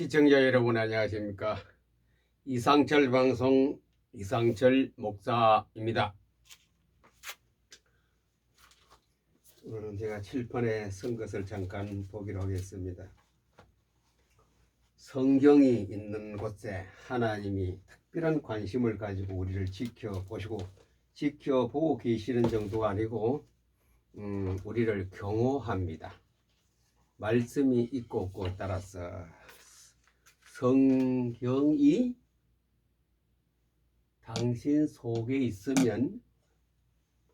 시청자 여러분 안녕하십니까? 이상철 방송 이상철 목사입니다. 오늘은 제가 칠판에 쓴 것을 잠깐 보기로 하겠습니다. 성경이 있는 곳에 하나님이 특별한 관심을 가지고 우리를 지켜보시고 지켜보고 계시는 정도가 아니고 음, 우리를 경호합니다. 말씀이 있고 없고 따라서 성경이 당신 속에 있으면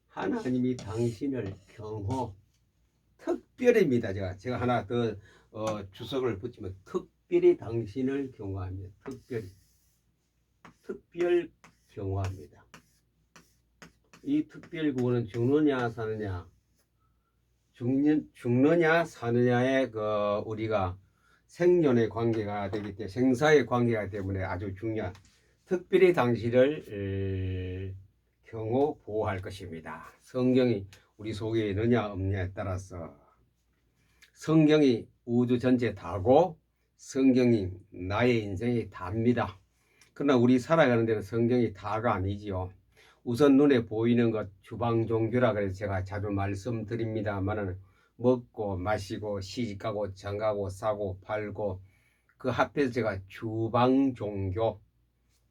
하나님이 당신을 경호 특별입니다. 제가 제가 하나 더 어, 주석을 붙이면 특별히 당신을 경호합니다. 특별히 특별 경호합니다. 이 특별 구호는 죽느냐 사느냐 죽는, 죽느냐 사느냐의 그 우리가 생존의 관계가 되기 때문에 생사의 관계가 때문에 아주 중요한 특별히 당신을 에, 경호 보호할 것입니다. 성경이 우리 속에 있느냐 없느냐에 따라서 성경이 우주 전체 다고 성경이 나의 인생이 답니다. 그러나 우리 살아가는 데는 성경이 다가 아니지요. 우선 눈에 보이는 것 주방 종교라 그래서 제가 자주 말씀드립니다만은 먹고 마시고 시집가고 장가고 사고 팔고 그 합해서 제가 주방 종교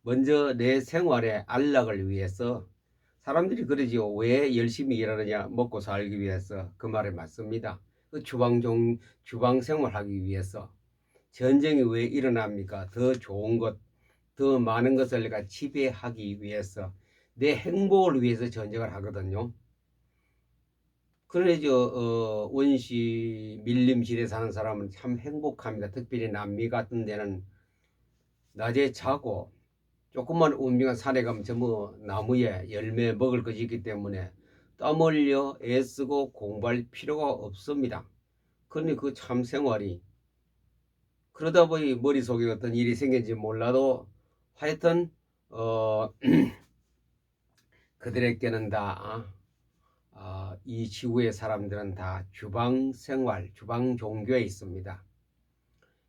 먼저 내 생활의 안락을 위해서 사람들이 그러지요. 왜 열심히 일하느냐? 먹고 살기 위해서. 그 말에 맞습니다. 그 주방 종 주방 생활하기 위해서. 전쟁이 왜 일어납니까? 더 좋은 것 더 많은 것을 내가 지배하기 위해서. 내 행복을 위해서 전쟁을 하거든요. 그래 저 어, 원시 밀림실에 사는 사람은 참 행복합니다. 특별히 남미 같은 데는 낮에 자고 조금만 운명한 산에 가면 전부 나무에 열매 먹을 것이 있기 때문에 땀 흘려 애쓰고 공부할 필요가 없습니다. 그러니 그 참 생활이 그러다 보니 머릿속에 어떤 일이 생긴지 몰라도 하여튼 어 그들에게는 다 어, 이 지구의 사람들은 다 주방 생활, 주방 종교에 있습니다.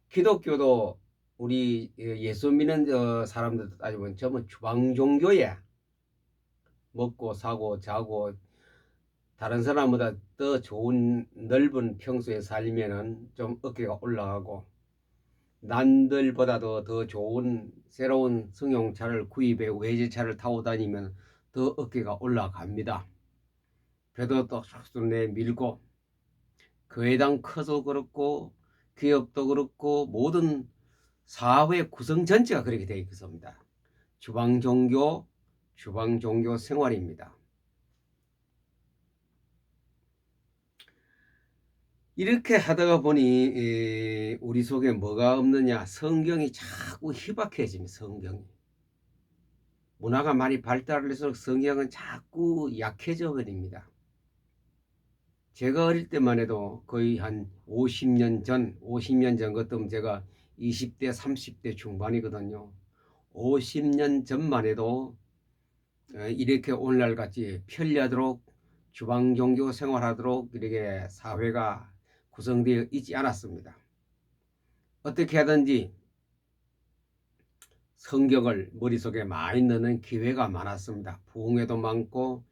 기독교도 우리 예수 믿는 어, 사람들 따지면 전부 주방 종교에 먹고 사고 자고 다른 사람보다 더 좋은 넓은 평소에 살면은 좀 어깨가 올라가고 남들보다도 더 좋은 새로운 승용차를 구입해 외제차를 타고 다니면 더 어깨가 올라갑니다. 배도 또 쏙쏙 내밀고 교회당 커도 그렇고 기업도 그렇고 모든 사회 구성 전체가 그렇게 되어 있습니다. 주방 종교, 주방 종교 생활입니다. 이렇게 하다가 보니 우리 속에 뭐가 없느냐 성경이 자꾸 희박해집니다. 성경이 문화가 많이 발달할수록 성경은 자꾸 약해져 버립니다. 제가 어릴 때만 해도 거의 한 50년 전, 50년 전 같으면 제가 20대, 30대 중반이거든요. 50년 전만 해도 어, 이렇게 오늘날 같이 편리하도록 주방 종교 생활하도록 이렇게 사회가 구성되어 있지 않았습니다. 어떻게 하든지 성경을 머릿속에 많이 넣는 기회가 많았습니다. 부흥회도 많고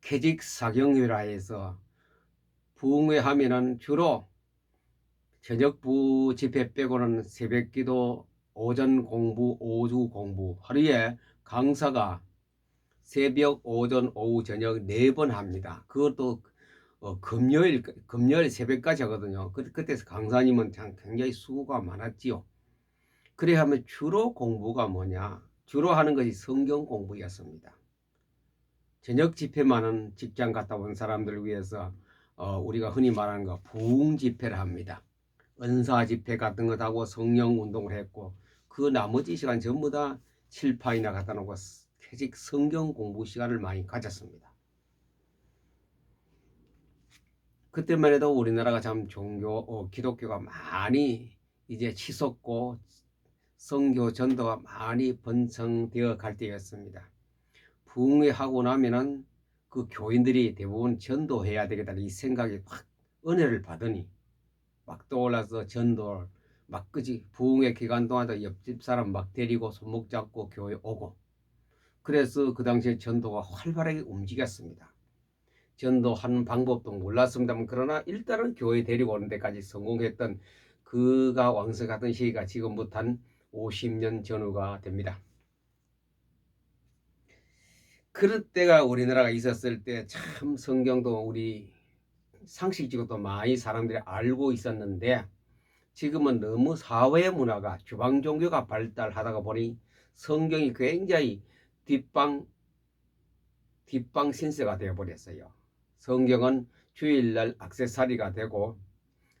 캐직 사경회라 해서 부흥회 하면은 주로 저녁부 집회 빼고는 새벽기도 오전 공부 오후 공부 하루에 강사가 새벽 오전 오후 저녁 네 번 합니다. 그것도 어, 금요일 금요일 새벽까지 하거든요. 그, 그때서 강사님은 참 굉장히 수고가 많았지요. 그래 하면 주로 공부가 뭐냐? 주로 하는 것이 성경 공부였습니다. 저녁 집회만은 직장 갔다 온 사람들을 위해서 어, 우리가 흔히 말하는 거 부흥 집회를 합니다. 은사 집회 같은 것 하고 성령 운동을 했고 그 나머지 시간 전부 다 칠판이나 갖다 놓고 캐직 성경 공부 시간을 많이 가졌습니다. 그때만 해도 우리나라가 참 종교, 어, 기독교가 많이 이제 치솟고 성교 전도가 많이 번성되어 갈 때였습니다. 부흥회 하고 나면은 그 교인들이 대부분 전도해야 되겠다는 이 생각이 확 은혜를 받으니 막 떠올라서 전도를 막 그지 부흥의 기간 동안도 옆집 사람 막 데리고 손목 잡고 교회 오고 그래서 그 당시에 전도가 활발하게 움직였습니다. 전도하는 방법도 몰랐습니다만 그러나 일단은 교회 데리고 오는 데까지 성공했던 그가 왕성하던 시기가 지금부터 한 50년 전후가 됩니다. 그럴 때가 우리나라가 있었을 때 참 성경도 우리 상식적으로도 많이 사람들이 알고 있었는데 지금은 너무 사회 문화가 주방 종교가 발달하다가 보니 성경이 굉장히 뒷방 뒷방 신세가 되어 버렸어요. 성경은 주일날 악세사리가 되고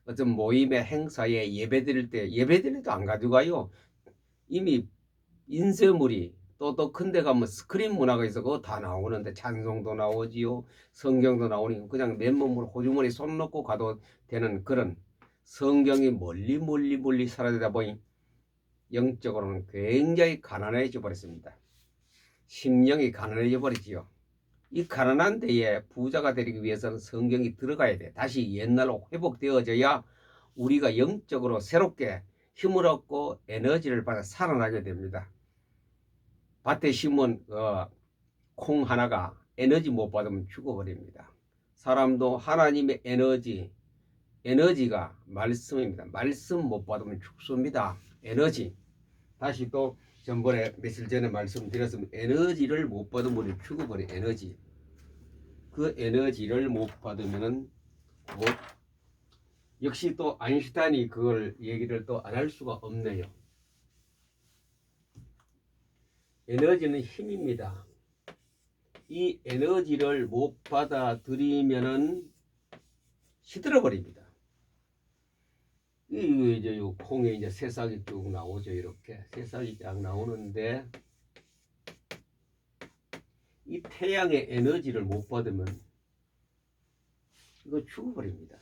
어떤 모임의 행사에 예배 드릴 때 예배 드릴 때안 가져가요. 이미 인쇄물이 또 또 큰 데 가면 스크린 문화가 있어 그거 다 나오는데 찬송도 나오지요. 성경도 나오니까 그냥 맨몸으로 호주머니 손 넣고 가도 되는 그런 성경이 멀리 멀리 멀리 사라지다 보니 영적으로는 굉장히 가난해져 버렸습니다. 심령이 가난해져 버리지요. 이 가난한 데에 부자가 되기 위해서는 성경이 들어가야 돼. 다시 옛날로 회복되어져야 우리가 영적으로 새롭게 힘을 얻고 에너지를 받아 살아나게 됩니다. 밭에 심은 어, 콩 하나가 에너지 못 받으면 죽어버립니다. 사람도 하나님의 에너지, 에너지가 말씀입니다. 말씀 못 받으면 죽습니다. 에너지. 다시 또 전번에 며칠 전에 말씀드렸으면 에너지를 못 받으면 우리 죽어버려 에너지. 그 에너지를 못 받으면은 곧 역시 또 아인슈타인이 그걸 얘기를 또 안 할 수가 없네요. 에너지는 힘입니다. 이 에너지를 못 받아들이면은 시들어 버립니다. 이 이제 요 콩에 이제 새싹이 쭉 나오죠 이렇게 새싹이 쫙 나오는데 이 태양의 에너지를 못 받으면 이거 죽어버립니다.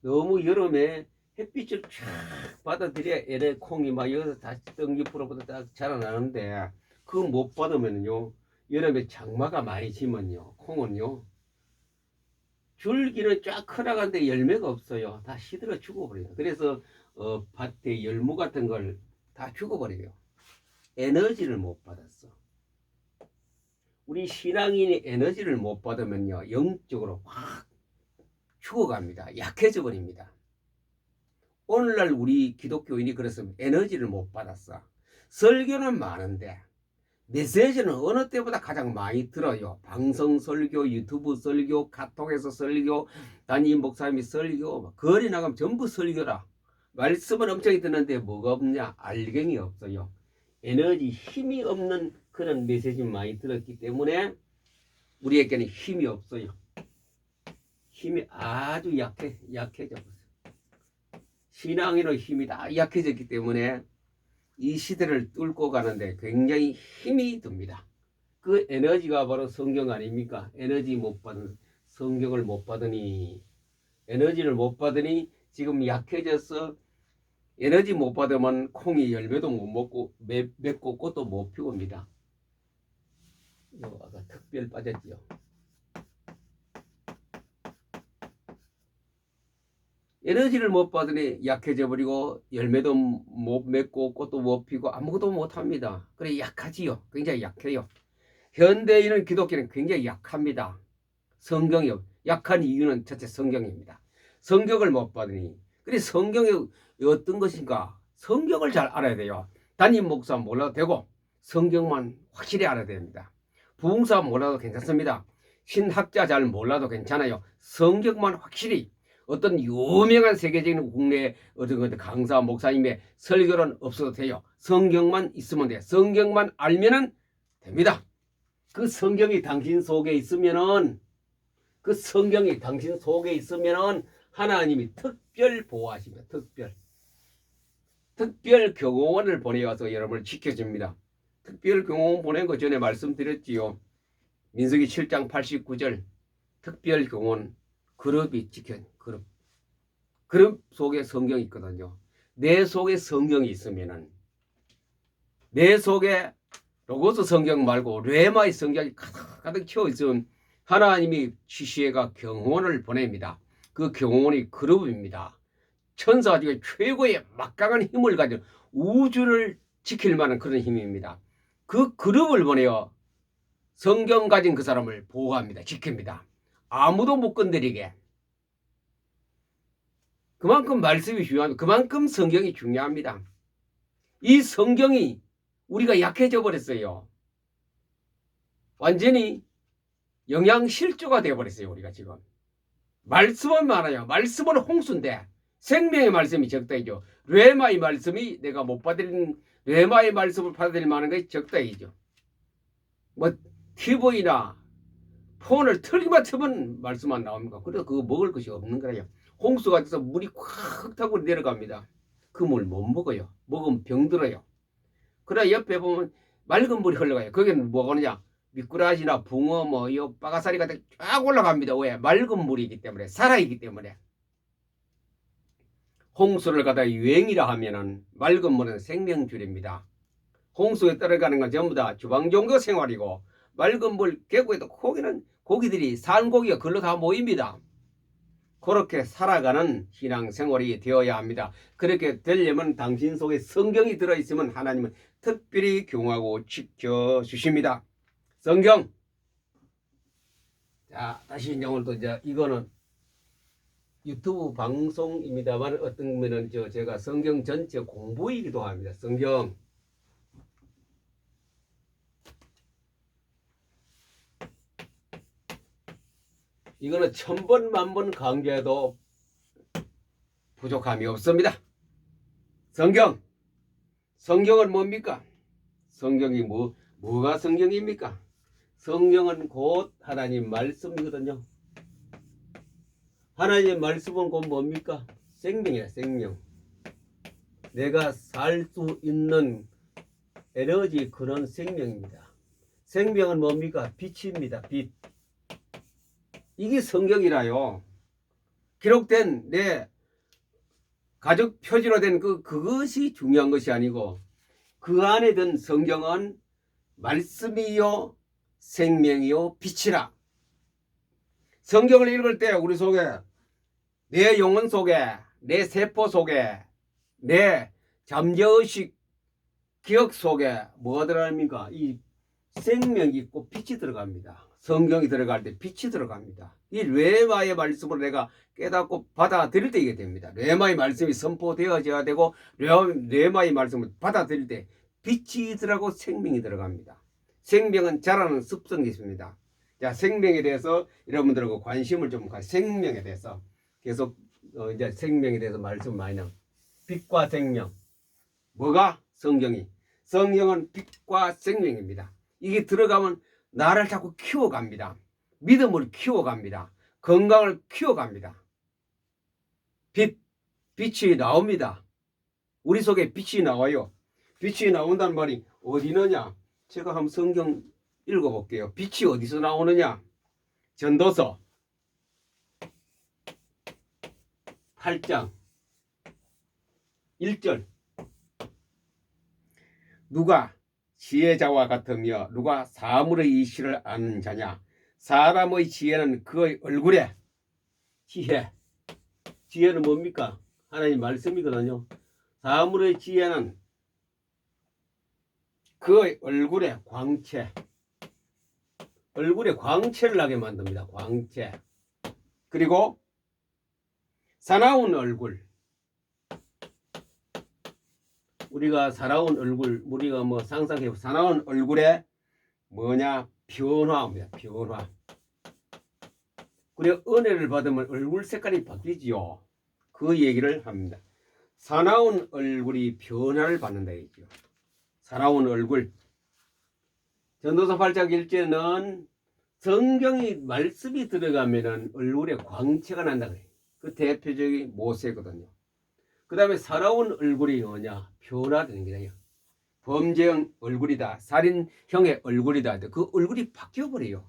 너무 여름에 햇빛을 쫙 받아들여야 에레 콩이 막 여기서 다시 떡잎으로부터 딱 자라나는데 그거 못 받으면요 여름에 장마가 많이 지면요 콩은요 줄기는 쫙 커나가는데 열매가 없어요. 다 시들어 죽어버려요. 그래서 어, 밭에 열무 같은 걸 다 죽어버려요. 에너지를 못 받았어. 우리 신앙인이 에너지를 못 받으면요 영적으로 확 죽어갑니다. 약해져 버립니다 오늘날 우리 기독교인이 그래서 에너지를 못 받았어. 설교는 많은데 메시지는 어느 때보다 가장 많이 들어요. 방송 설교, 유튜브 설교, 카톡에서 설교, 담임 목사님이 설교, 거리 나가면 전부 설교라. 말씀은 엄청 듣는데 뭐가 없냐? 알갱이 없어요. 에너지, 힘이 없는 그런 메시지 많이 들었기 때문에 우리에게는 힘이 없어요. 힘이 아주 약해, 약해져. 신앙인의 힘이 다 약해졌기 때문에 이 시대를 뚫고 가는데 굉장히 힘이 듭니다. 그 에너지가 바로 성경 아닙니까? 에너지 못 받은 성경을 못 받으니 에너지를 못 받으니 지금 약해져서 에너지 못 받으면 콩이 열매도 못 먹고 맺, 맺고 꽃도 못 피웁니다. 요 아까 특별 빠졌지요. 에너지를 못 받으니 약해져 버리고 열매도 못 맺고 꽃도 못 피고 아무것도 못 합니다. 그래 약하지요. 굉장히 약해요. 현대인은 기독교는 굉장히 약합니다. 성경이 약한 이유는 첫째 성경입니다. 성경을 못 받으니 그래 성경이 어떤 것인가 성경을 잘 알아야 돼요. 담임 목사 몰라도 되고 성경만 확실히 알아야 됩니다. 부흥사 몰라도 괜찮습니다. 신학자 잘 몰라도 괜찮아요. 성경만 확실히 어떤 유명한 세계적인 국내 어떤 그 강사 목사님의 설교는 없어도 돼요. 성경만 있으면 돼. 성경만 알면은 됩니다. 그 성경이 당신 속에 있으면은 그 성경이 당신 속에 있으면은 하나님이 특별 보호하십니다. 특별. 특별 경호원을 보내와서 여러분을 지켜줍니다. 특별 경호원 보낸 거 전에 말씀드렸지요. 민수기 7장 89절 특별 경호원 그룹이 지켜 그룹 속에 성경이 있거든요. 내 속에 성경이 있으면은 내 속에 로고스 성경 말고 레마의 성경이 가득 채워 있으면 하나님이 지시해가 경호원을 보냅니다. 그 경호원이 그룹입니다. 천사가 중에 최고의 막강한 힘을 가진 우주를 지킬 만한 그런 힘입니다. 그 그룹을 보내어 성경 가진 그 사람을 보호합니다. 지킵니다. 아무도 못 건드리게. 그만큼 말씀이 중요합니다. 그만큼 성경이 중요합니다. 이 성경이 우리가 약해져 버렸어요. 완전히 영양 실조가 되어 버렸어요. 우리가 지금. 말씀은 많아요. 말씀은 홍수인데 생명의 말씀이 적다이죠. 레마의 말씀이 내가 못 받을 레마의 말씀을 받을 만한 것이 적다이죠. 뭐 TV나 폰을 틀기만 틀면 말씀만 나옵니까? 그래서 그거 먹을 것이 없는 거예요. 홍수가 돼서 물이 콱 타고 내려갑니다. 그 물 못 먹어요. 먹으면 병들어요. 그래 옆에 보면 맑은 물이 흘러가요. 거기는 뭐가 오느냐? 미꾸라지나 붕어 뭐 이 빠가사리 같은 게쫙 올라갑니다. 왜? 맑은 물이기 때문에 살아있기 때문에. 홍수를 가다 유행이라 하면은 맑은 물은 생명줄입니다. 홍수에 따라가는 건 전부 다 주방종교 생활이고 맑은 물 계곡에도 고기는 고기들이 산 고기가 글로 다 모입니다. 그렇게 살아가는 신앙생활이 되어야 합니다. 그렇게 되려면 당신 속에 성경이 들어있으면 하나님은 특별히 경하고 지켜주십니다. 성경. 자, 다시 이제 오늘 또 이제 이거는 유튜브 방송입니다만 어떤 면은 저 제가 성경 전체 공부이기도 합니다. 성경. 이거는 천번 만번 강조해도 부족함이 없습니다. 성경. 성경은 뭡니까? 성경이 뭐 뭐가 성경입니까? 성경은 곧 하나님 말씀이거든요. 하나님 말씀은 곧 뭡니까? 생명이야, 생명. 내가 살 수 있는 에너지 그런 생명입니다. 생명은 뭡니까? 빛입니다. 빛. 이게 성경이라요. 기록된 내 가족 표지로 된 그, 그것이 중요한 것이 아니고 그 안에 든 성경은 말씀이요, 생명이요, 빛이라. 성경을 읽을 때 우리 속에 내 영혼 속에 내 세포 속에 내 잠재의식 기억 속에 뭐가 들어갑니까? 이 생명이 있고 빛이 들어갑니다. 성경이 들어갈 때 빛이 들어갑니다. 이 레마의 말씀을 내가 깨닫고 받아들일 때 이게 됩니다. 레마의 말씀이 선포되어져야 되고 레마의 말씀을 받아들일 때 빛이 들어가고 생명이 들어갑니다. 생명은 자라는 습성이 있습니다. 자, 생명에 대해서 여러분들하고 관심을 좀 가. 생명에 대해서 계속 어, 이제 생명에 대해서 말씀 많이 나. 빛과 생명. 뭐가 성경이? 성경은 빛과 생명입니다. 이게 들어가면 나를 자꾸 키워갑니다. 믿음을 키워갑니다. 건강을 키워갑니다. 빛, 빛이 나옵니다. 우리 속에 빛이 나와요. 빛이 나온다는 말이 어디 있느냐? 제가 한번 성경 읽어볼게요. 빛이 어디서 나오느냐? 전도서 8장 1절 누가 지혜자와 같으며 누가 사물의 이시를 아는 자냐? 사람의 지혜는 그의 얼굴에 지혜. 지혜는 뭡니까? 하나님 말씀이거든요. 사물의 지혜는 그의 얼굴에 광채. 얼굴에 광채를 나게 만듭니다. 광채. 그리고 사나운 얼굴. 우리가 살아온 얼굴, 우리가 뭐 상상해 사나운 얼굴에 뭐냐 변화입니다. 변화. 그래 은혜를 받으면 얼굴 색깔이 바뀌지요. 그 얘기를 합니다. 사나운 얼굴이 변화를 받는다 얘기죠. 사나운 얼굴. 전도서 8장 1절은 성경이 말씀이 들어가면은 얼굴에 광채가 난다. 그 대표적인 모세거든요. 그 다음에 살아온 얼굴이 뭐냐? 변화되는 거예요. 범죄형 얼굴이다. 살인형의 얼굴이다. 그 얼굴이 바뀌어버려요.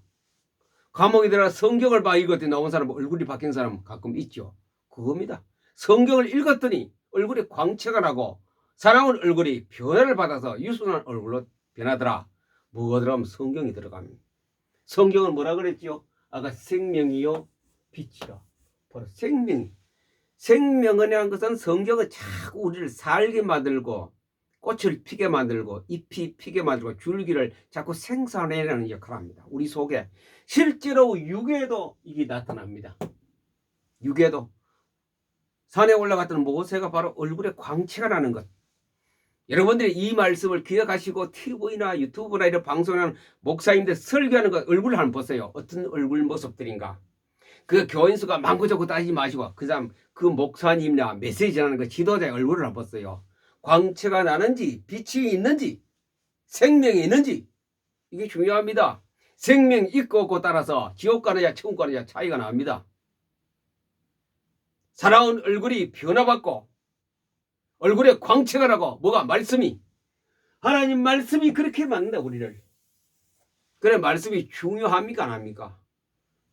감옥에 들어가 성경을 봐 읽었더니 나온 사람 얼굴이 바뀐 사람 가끔 있죠. 그겁니다. 성경을 읽었더니 얼굴에 광채가 나고 살아온 얼굴이 변화를 받아서 유순한 얼굴로 변하더라. 뭐가 들어가면 성경이 들어갑니다. 성경은 뭐라 그랬지요? 아까 생명이요 빛이요. 바로 생명이 생명이라는 것은 성경은 자꾸 우리를 살게 만들고 꽃을 피게 만들고 잎이 피게 만들고 줄기를 자꾸 생산해내는 역할을 합니다. 우리 속에 실제로 육에도 이게 나타납니다. 육에도 산에 올라갔던 모세가 바로 얼굴에 광채가 나는 것. 여러분들이 이 말씀을 기억하시고 TV나 유튜브나 이런 방송하는 목사님들 설교하는 것 얼굴을 한번 보세요. 어떤 얼굴 모습들인가. 그 교인 수가 많고 적고 따지지 마시고 그 다음 그 목사님이나 메시지 전하는 그 지도자의 얼굴을 한번 보세요. 광채가 나는지 빛이 있는지 생명이 있는지 이게 중요합니다. 생명 있고 없고 따라서 지옥 가느냐 천국 가느냐 차이가 납니다. 살아온 얼굴이 변화받고 얼굴에 광채가 나고 뭐가 말씀이 하나님 말씀이 그렇게 만든다 우리를 그래 말씀이 중요합니까 안 합니까?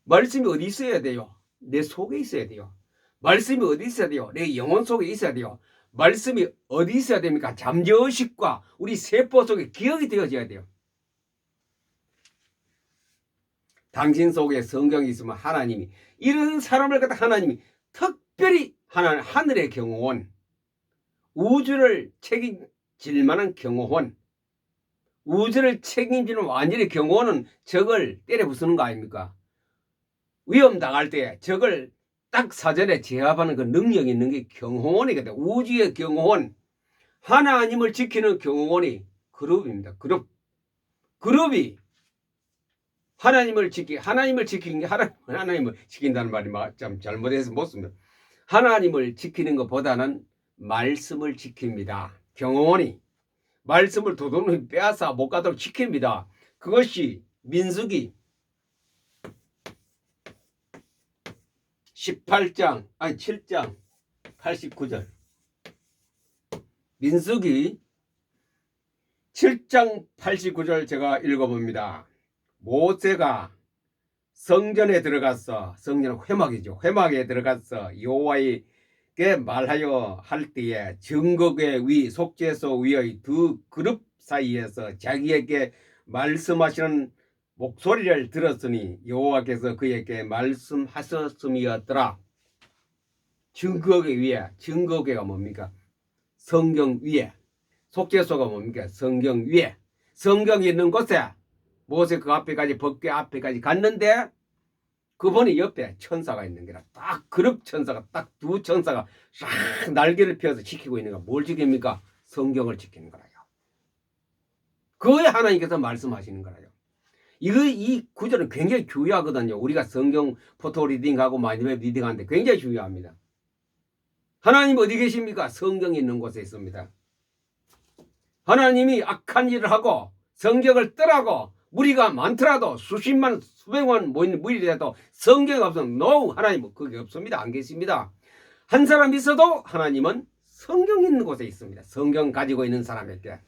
말씀이 어디 있어야 돼요? 내 속에 있어야 돼요. 말씀이 어디 있어야 돼요? 내 영혼 속에 있어야 돼요. 말씀이 어디 있어야 됩니까? 잠재의식과 우리 세포 속에 기억이 되어져야 돼요. 당신 속에 성경이 있으면 하나님이 이런 사람을 갖다 하나님이 특별히 하나 하늘의 경호원 우주를 책임질 만한 경호원 우주를 책임지는 완전히 경호원은 적을 때려 부수는 거 아닙니까? 위험 당할 때 적을 딱 사전에 제압하는 그 능력이 있는 게 경호원이거든. 우주의 경호원. 하나님을 지키는 경호원이 그룹입니다. 그룹. 그룹이 하나님을 지키, 하나님을 지키는 게 하나, 하나님을 지킨다는 말이 막참 잘못해서 못 씁니다. 하나님을 지키는 것보다는 말씀을 지킵니다. 경호원이 말씀을 도둑놈이 빼앗아 못 가도록 지킵니다. 그것이 민수기 18장 아니 7장 89절 민수기 7장 89절 제가 읽어봅니다. 모세가 성전에 들어갔어 성전은 회막이죠. 회막에 들어갔어 여호와에게 말하여 할 때에 증거의 위 속죄소 위의 두 그룹 사이에서 자기에게 말씀하시는 목소리를 들었으니 여호와께서 그에게 말씀하셨음이었더라. 증거계 위에 증거계가 뭡니까? 성경 위에 속죄소가 뭡니까? 성경 위에 성경이 있는 곳에 모세 그 앞에까지 법궤 앞에까지 갔는데 그분이 옆에 천사가 있는 게라 딱 그룹 천사가 딱 두 천사가 싹 날개를 펴서 지키고 있는 거뭘 지킵니까? 성경을 지키는 거라요. 그에 하나님께서 말씀하시는 거라요. 이거 이 구절은 굉장히 중요하거든요. 우리가 성경 포토 리딩하고 마이드맵 리딩하는데 굉장히 중요합니다. 하나님 어디 계십니까? 성경이 있는 곳에 있습니다. 하나님이 악한 일을 하고 성경을 떠라고 무리가 많더라도 수십만 수백만 모이는 무리라도 성경이 없으면 no 하나님은 거기 없습니다. 안 계십니다. 한 사람 있어도 하나님은 성경 있는 곳에 있습니다. 성경 가지고 있는 사람에게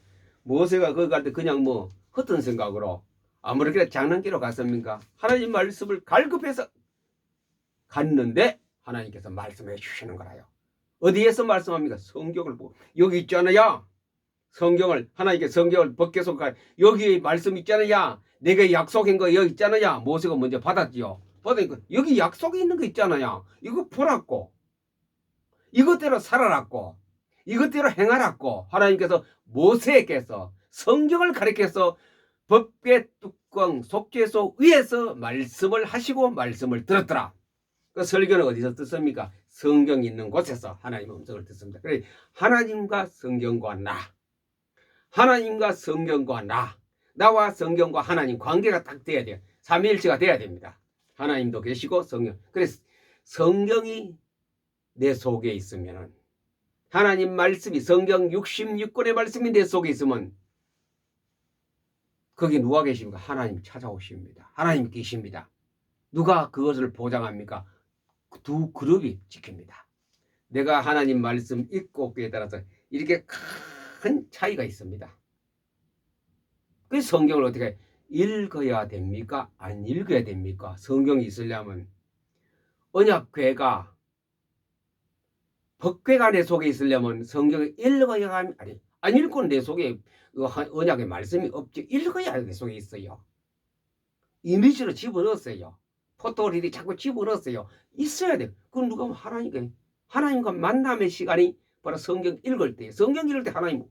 모세가 거기 갈 때 그냥 뭐 헛된 생각으로 아무렇게나 장난기로 갔습니까? 하나님 말씀을 갈급해서 갔는데 하나님께서 말씀해 주시는 거라요. 어디에서 말씀합니까? 성경을 보고 여기 있잖아요. 성경을 하나님께 성경을 벗겨서 가 여기 말씀 있잖아요. 내가 약속한 거 여기 있잖아요. 모세가 먼저 받았지요. 받으니까 여기 약속이 있는 거 있잖아요. 이거 보라고 이것대로 살아랐고 이것대로 행하라고 하나님께서 모세에게서 성경을 가르쳐서 법궤 뚜껑 속죄소 위에서 말씀을 하시고 말씀을 들었더라. 그 설교는 어디서 듣습니까? 성경 있는 곳에서 하나님 음성을 듣습니다. 그래 하나님과 성경과 나, 하나님과 성경과 나, 나와 성경과 하나님 관계가 딱 돼야 돼요. 삼위일체가 돼야 됩니다. 하나님도 계시고 성경. 그래서 성경이 내 속에 있으면은 하나님 말씀이 성경 66권의 말씀이 내 속에 있으면 거기 누가 계십니까? 하나님 찾아오십니다. 하나님 계십니다. 누가 그것을 보장합니까? 두 그룹이 지킵니다. 내가 하나님 말씀 읽고 없기에 따라서 이렇게 큰 차이가 있습니다. 그 성경을 어떻게 읽어야 됩니까? 안 읽어야 됩니까? 성경이 있으려면 언약궤가 법궤가 내 속에 있으려면 성경을 읽어야 아니 안 읽고는 내 속에 그 언약의 말씀이 없죠. 읽어야 내 속에 있어요. 이미지로 집어넣었어요. 포토리디 자꾸 집어넣었어요. 있어야 돼. 그건 누가 하나니까 하나님과 만남의 시간이 바로 성경 읽을 때 성경 읽을 때 하나님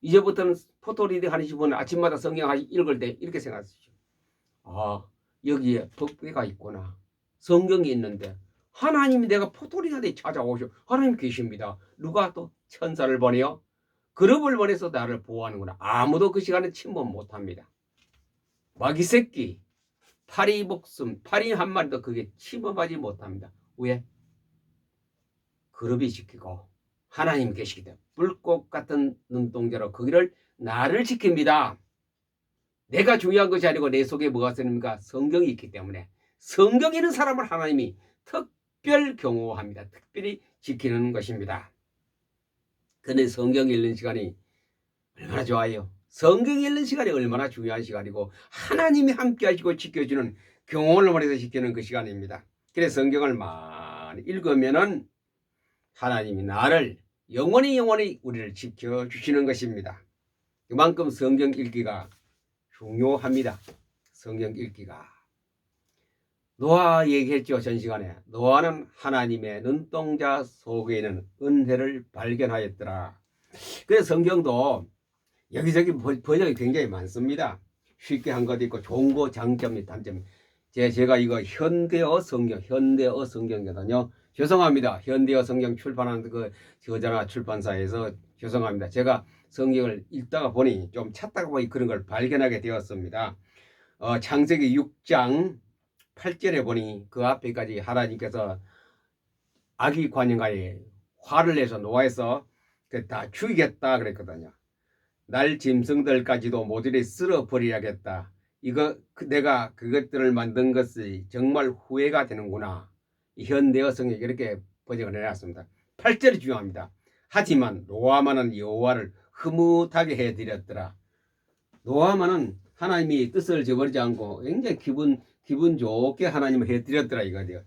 이제부터는 포토리드 하시는 분은 아침마다 성경 읽을 때 이렇게 생각하시죠. 아 여기에 법궤가 있구나. 성경이 있는데 하나님이 내가 포토리드에 찾아오셔. 하나님 계십니다. 누가 또 천사를 보내요? 그룹을 보내서 나를 보호하는구나. 아무도 그 시간에 침범 못합니다. 마귀 새끼, 파리 목숨, 파리 한 마리도 그게 침범하지 못합니다. 왜? 그룹이 지키고 하나님 계시기 때문에 불꽃 같은 눈동자로 거기를 나를 지킵니다. 내가 중요한 것이 아니고 내 속에 뭐가 있습니까? 성경이 있기 때문에 성경 있는 사람을 하나님이 특별 경호합니다. 특별히 지키는 것입니다. 근데 성경 읽는 시간이 얼마나 좋아요. 성경 읽는 시간이 얼마나 중요한 시간이고 하나님이 함께 하시고 지켜주는 경호를 원해서 지키는 그 시간입니다. 그래서 성경을 많이 읽으면은 하나님이 나를 영원히 영원히 우리를 지켜주시는 것입니다. 그만큼 성경 읽기가 중요합니다. 성경 읽기가. 노아 얘기했죠, 전 시간에. 노아는 하나님의 눈동자 속에 있는 은혜를 발견하였더라. 그래서 성경도 여기저기 번- 번역이 굉장히 많습니다. 쉽게 한 것도 있고 좋은 거 장점이 단점이. 제, 제가 이거 현대어 성경, 현대어 성경이거든요. 죄송합니다. 현대어 성경 출판하는 그 저자나 출판사에서 죄송합니다. 제가 성경을 읽다가 보니 좀 찾다가 보니 그런 걸 발견하게 되었습니다. 어, 창세기 6장 8절에 보니 그 앞에까지 하나님께서 아기 관영가에 화를 내서 노아에서 그다 죽이겠다 그랬거든요. 날 짐승들까지도 모조리 쓸어 버리야겠다. 이거 그 내가 그것들을 만든 것이 정말 후회가 되는구나. 이 현대어 성경이 이렇게 번역을 해놨습니다. 8절이 중요합니다. 하지만 노아만은 여호와를 흐뭇하게 해드렸더라. 노아만은 하나님이 뜻을 저버리지 않고 굉장히 기분 기분 좋게 하나님을 해드렸더라 이거죠.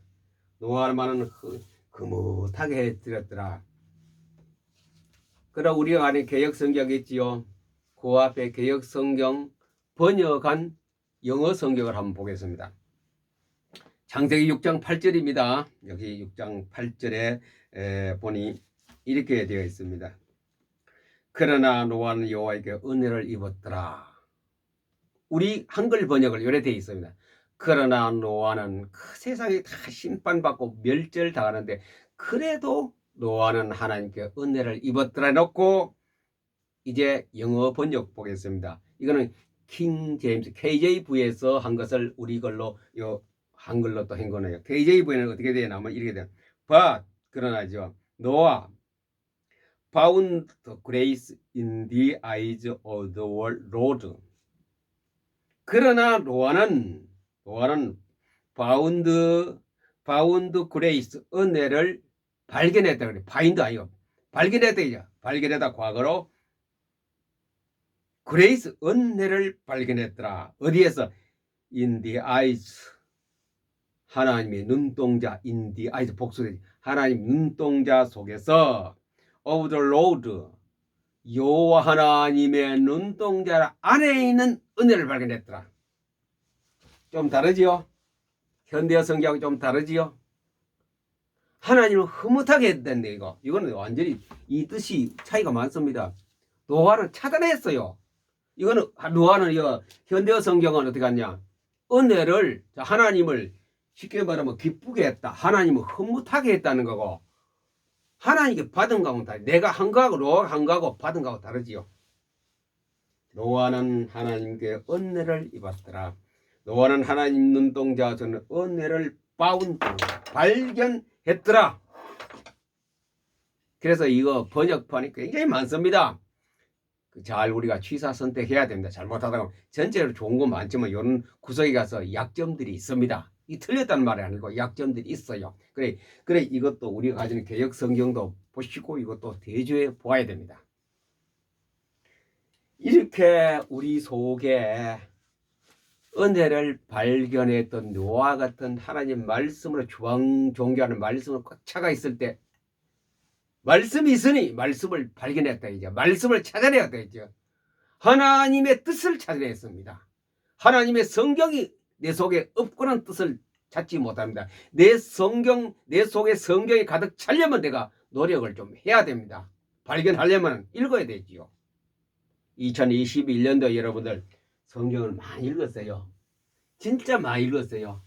노아만은 흐- 흐뭇하게 해드렸더라. 그럼 우리가 아는 개혁 성경이 있지요. 그 앞에 개혁 성경 번역한 영어 성경을 한번 보겠습니다. 창세기 6장 8절입니다. 여기 6장 8절에 에, 보니 이렇게 되어 있습니다. 그러나 노아는 여호와에게 은혜를 입었더라. 우리 한글 번역을 이래 되어 있습니다. 그러나 노아는 그 세상에 다 심판받고 멸절당하는데 그래도 노아는 하나님께 은혜를 입었더라 놓고 이제 영어 번역 보겠습니다. 이거는 킹 제임스 KJV에서 한 것을 우리 걸로 요 한글로 또 한 거네요. KJV는 어떻게 되냐면 이렇게 돼요. But 그러나죠. 노아 found grace in the eyes of the Lord. 그러나 노아는 노아는 found found grace 은혜를 발견했다 그래. find 아니고 발견했다 이죠. 발견했다 과거로 그레이스 은혜를 발견했더라. 어디에서? The eyes. 하나님의 눈동자 the eyes 복수되지. 하나님 눈동자 속에서 of the Lord 여호와 하나님의 눈동자 안에 있는 은혜를 발견했더라. 좀 다르지요? 현대어 성경하고 좀 다르지요? 하나님을 흐뭇하게 했던데 이거 이거는 완전히 이 뜻이 차이가 많습니다. 노아는 차단했어요. 이거는 노아는 이거 현대어 성경은 어떻게 하냐? 은혜를 자, 하나님을 쉽게 말하면 기쁘게 했다. 하나님을 흐뭇하게 했다는 거고 하나님께 받은 거하고 다 내가 한 거하고 노아가 한 거하고 받은 거하고 다르지요. 노아는 하나님께 은혜를 입었더라. 노아는 하나님 눈동자 저는 은혜를 바운 발견했더라. 그래서 이거 번역판이 굉장히 많습니다. 그잘 우리가 취사 선택해야 됩니다. 잘못하다가 전체로 좋은 건 많지만 이런 구석에 가서 약점들이 있습니다. 이 틀렸다는 말이 아니고 약점들이 있어요. 그래 그래 이것도 우리가 가지는 개혁 성경도 보시고 이것도 대조해 보아야 됩니다. 이렇게 우리 속에 은혜를 발견했던 노아 같은 하나님 말씀으로 주왕 종교하는 말씀으로 꽉 차가 있을 때 말씀이 있으니 말씀을 발견했다 이제 말씀을 찾아내었다 이제 하나님의 뜻을 찾아냈습니다. 하나님의 성경이 내 속에 없고는 뜻을 찾지 못합니다. 내 성경, 내 속에 성경이 가득 차려면 내가 노력을 좀 해야 됩니다. 발견하려면 읽어야 되지요. 2021년도 여러분들 성경을 많이 읽었어요. 진짜 많이 읽었어요.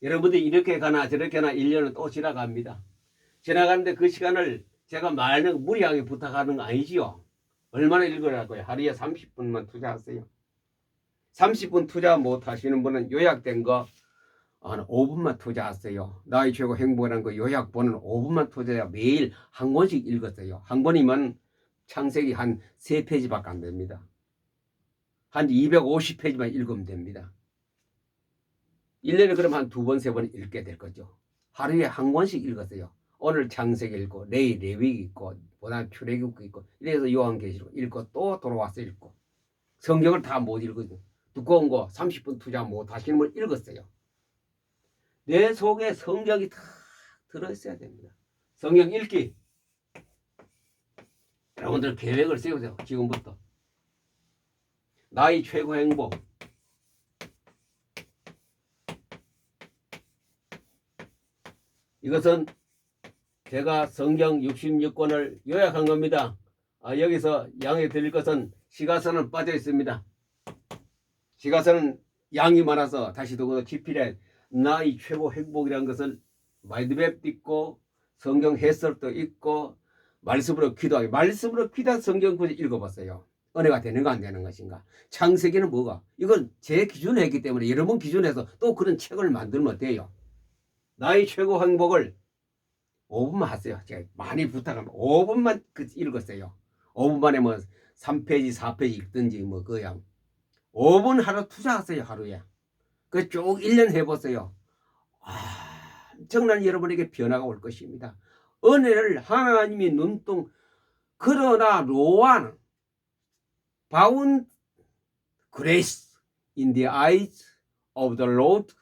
여러분들이 이렇게 가나 저렇게 가나 1년은 또 지나갑니다. 지나가는데 그 시간을 제가 말하는 무리하게 부탁하는 거 아니지요. 얼마나 읽으라고요? 하루에 30분만 투자하세요. 30분 투자 못 하시는 분은 요약된 거 한 5분만 투자하세요. 나의 최고 행복이라는 거 요약본은 5분만 투자해야 매일 한 권씩 읽었어요. 한 권이면 창세기 한 3페이지밖에 안 됩니다. 한 250페이지만 읽으면 됩니다. 1년에 그럼 한 두 번, 세 번 읽게 될 거죠. 하루에 한 권씩 읽었어요. 오늘 창세기 읽고, 내일 레위기 읽고, 보다 출애굽기 읽고, 이래서 요한계시록 읽고, 또 돌아와서 읽고. 성경을 다 못 읽거든요. 두꺼운 거 30분 투자 못 하시는 분 읽었어요. 내 속에 성경이 다 들어있어야 됩니다. 성경 읽기. 여러분들 계획을 세우세요. 지금부터. 나의 최고 행복. 이것은 제가 성경 66권을 요약한 겁니다. 아, 여기서 양해 드릴 것은 시가선은 빠져 있습니다. 시가선은 양이 많아서 다시 더구나 기필해 나의 최고 행복이라는 것을 마이드맵도 있고 성경 해설도 있고 말씀으로 기도하기 말씀으로 기도한 성경 굳이 읽어봤어요. 은혜가 되는가 안 되는 것인가. 창세기는 뭐가? 이건 제 기준에 했기 때문에 여러분 기준에서 또 그런 책을 만들면 돼요. 나의 최고 행복을 5분만 하세요. 제가 많이 부탁합니다. 5분만 그 읽었어요. 5분 만에 뭐 3페이지, 4페이지 읽든지 뭐 그냥 5분 하루 투자하세요. 하루에. 그 쭉 1년 해보세요. 아, 정말 여러분에게 변화가 올 것입니다. 은혜를 하나님이 눈동 그러나 로아는 found grace in the eyes of the Lord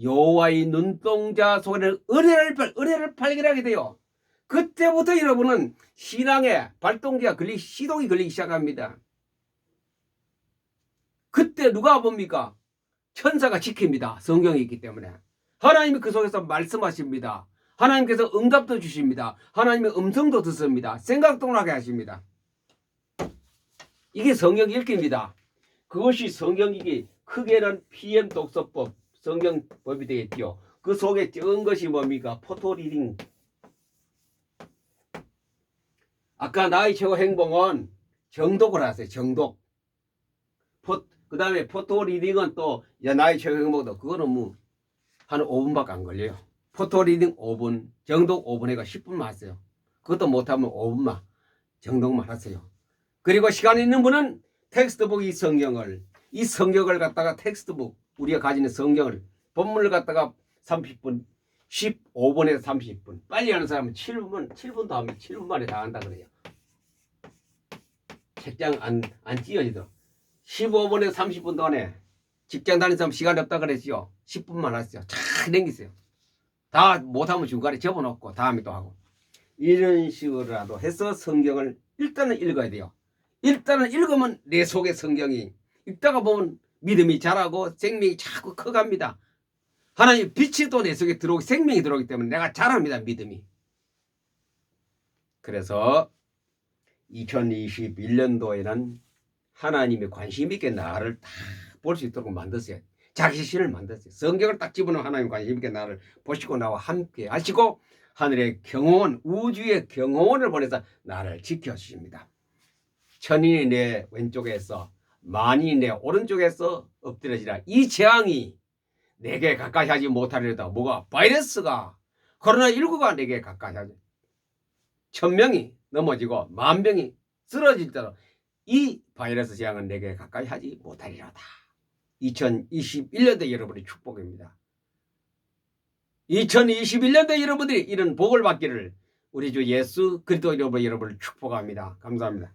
여호와의 눈동자 속에는 은혜를 발- 은혜를 발견하게 돼요. 그때부터 여러분은 신앙의 발동기가 걸리 시동이 걸리기 시작합니다. 그때 누가 봅니까? 천사가 지킵니다. 성경이 있기 때문에. 하나님이 그 속에서 말씀하십니다. 하나님께서 응답도 주십니다. 하나님의 음성도 듣습니다. 생각도 나게 하십니다. 이게 성경 읽기입니다. 그것이 성경 읽기 크게는 PM 독서법, 성경법이 되겠죠. 그 속에 적은 것이 뭡니까? 포토 리딩. 아까 나의 최고 행복은 정독을 하세요. 정독. 포, 그 다음에 포토 리딩은 또 야, 나의 최고 행복도 그거는 뭐 한 5분밖에 안 걸려요. 포토 리딩 5분, 정독 5분 해가 10분만 하세요. 그것도 못하면 5분만 정독만 하세요. 그리고 시간 있는 분은 텍스트북 이 성경을 이 성경을 갖다가 텍스트북 우리가 가지는 성경을 본문을 갖다가 30분 15분에서 30분 빨리 하는 사람은 7분 7분도 하면 7분 만에 다 한다 그래요. 책장 안, 안 찢어지도록 15분에서 30분 동안에 직장 다니는 사람 시간이 없다 그랬지요. 10분만 하세요. 잘 남기세요. 다 못하면 중간에 접어놓고 다음에 또 하고 이런 식으로라도 해서 성경을 일단은 읽어야 돼요. 일단은 읽으면 내 속에 성경이 읽다가 보면 믿음이 자라고 생명이 자꾸 커갑니다. 하나님 빛이 또 내 속에 들어오기 생명이 들어오기 때문에 내가 자랍니다 믿음이. 그래서 2021년도에는 하나님이 관심 있게 나를 다 볼 수 있도록 만드세요. 자기 자신을 만드세요. 성경을 딱 집어넣어 하나님 관심 있게 나를 보시고 나와 함께 하시고 하늘의 경호원 우주의 경호원을 보내서 나를 지켜주십니다. 천인이 내 왼쪽에서 만인이 내 오른쪽에서 엎드려지라. 이 재앙이 내게 가까이 하지 못하리로다. 뭐가? 바이러스가. 코로나19가 내게 가까이 하지. 천명이 넘어지고 만명이 쓰러질대로 이 바이러스 재앙은 내게 가까이 하지 못하리로다. 2021년도 여러분의 축복입니다. 2021년도 여러분들이 이런 복을 받기를 우리 주 예수 그리스도 이름으로 여러분을 축복합니다. 감사합니다